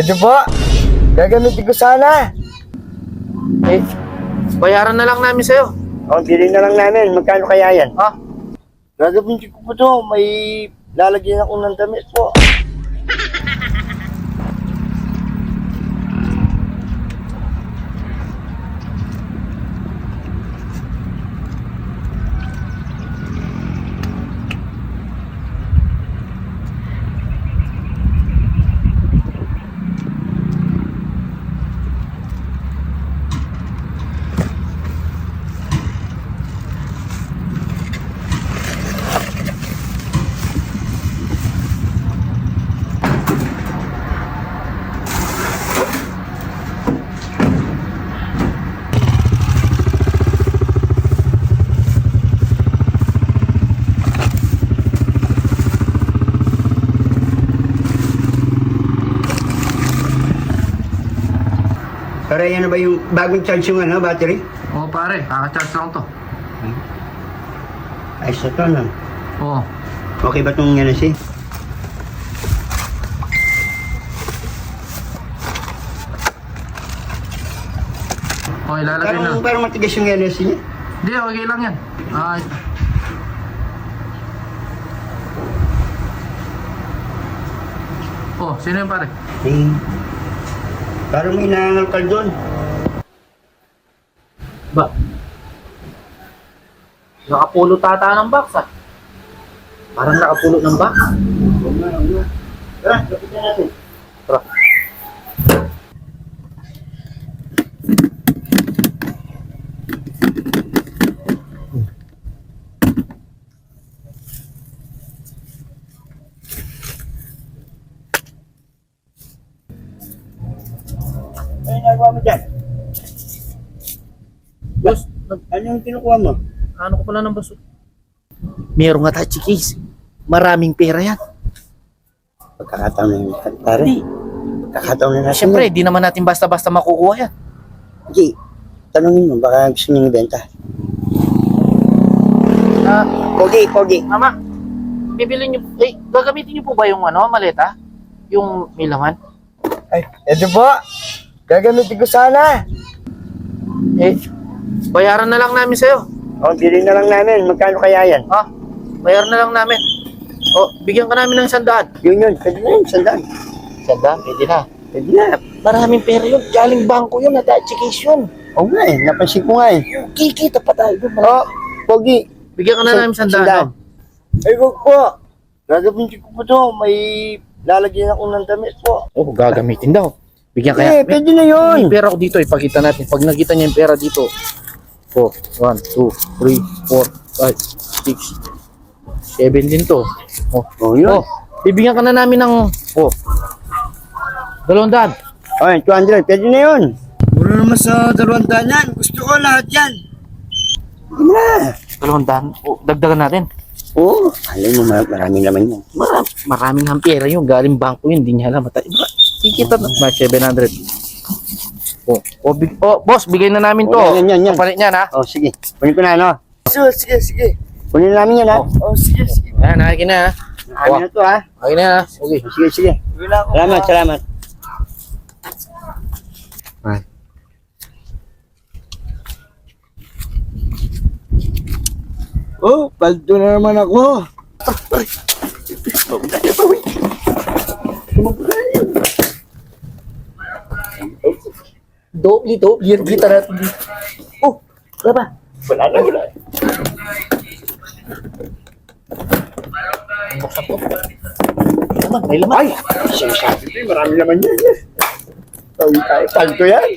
Ito po, gagamitin ko sana. Eh, bayaran na lang namin sa'yo. O, bilhin na lang namin. Magkano kaya yan? Ha? Gagamitin ko po to. May lalagyan ako ng damit po. Pero yan na ba yung bagong charge yung ano, battery? Oo pare, kaka-charge lang to. Ay, sa to, no? Oo. Okay ba itong yan si? Okay, lalagay na. Parang, parang matigas yung yan niya. Hindi, okay lang yan. Ah, oh, sino yung pare? Eh, parang may nangangalkal doon. Ba? Nakapulo tata ng box ah. Parang nakapulo ng box. Tara, lapitan natin. Tara. Ano yung nagawa mo dyan? Boss, nag- Ano yung kinukuha mo? ano ko pala ng baso? Meron nga touchy case. Maraming pera yan. Pagkakataon na yun. Pare, Hindi. pagkakataon na natin. Siyempre, di naman natin basta-basta makukuha yan. Hindi. Tanungin mo, baka gusto niyong ibenta. Ah, Pogi, pogi. mama, bibili niyo, eh, gagamitin niyo po ba yung ano, maleta? Yung may laman? Ay, ito po, gagamitin ko sana. Eh, bayaran na lang namin sa'yo. O, bilhin na lang namin. Magkano kaya yan? Ha? Bayaran na lang namin. O, bigyan ka namin ng sandaan. Yun yun, pwede na yun, sandaan. Sandaan, pwede na. Pwede na. Maraming pera yun. Galing bangko yun, na-touchy case yun. Oo nga eh, napansin ko nga eh. Kikita pa tayo doon. Oh, pogi. Bigyan ka na namin sandaan. Sandaan. no? Ay, wag po. Gagamitin ko po to. May lalagyan ako ng damit po. Oh, gagamitin daw. Bigyan kaya. Eh, pwede na yun. May pera ko dito, ipakita natin. Pag nakita niya yung pera dito. 4, 1, 2, 3, 4, 5, 6, 7 din to. Oh, Oh, yun. oh, bibigyan ka na namin ng, oh, dalawang daan. Okay, 200, pwede na yun. Mura naman sa dalawang daan yan. Gusto ko lahat yan. Pwede na. Dalawang daan. Oh, dagdagan natin. Oo, alam mo, mar- maraming laman yan. Maram, maraming ang pera yun. Galing bangko yun. Hindi niya alam. Mata, iba, kikita na. Mga 700. Oh, oh, big, oh, boss, bigay na namin to. Oh, yan, yan, yan. Kapalit niyan, ha? Oh, sige. Kunin ko na, ano? Sige, sige, sige. Kunin namin yan, ha? Oh, sige, sige. Ayan, nakin na, ha? Amin na to, ha? Akin na, ha? Okay. Sige, sige. Wala ako. Salamat, salamat. Ay. Oh, paldo na naman ako. Doble, doble. Yan, kita natin. Oh, wala ba? Wala na, wala. Buksan ko. May laman, may laman. Ay, sinasabi ko marami naman yan. Tawi tayo, paldo yan.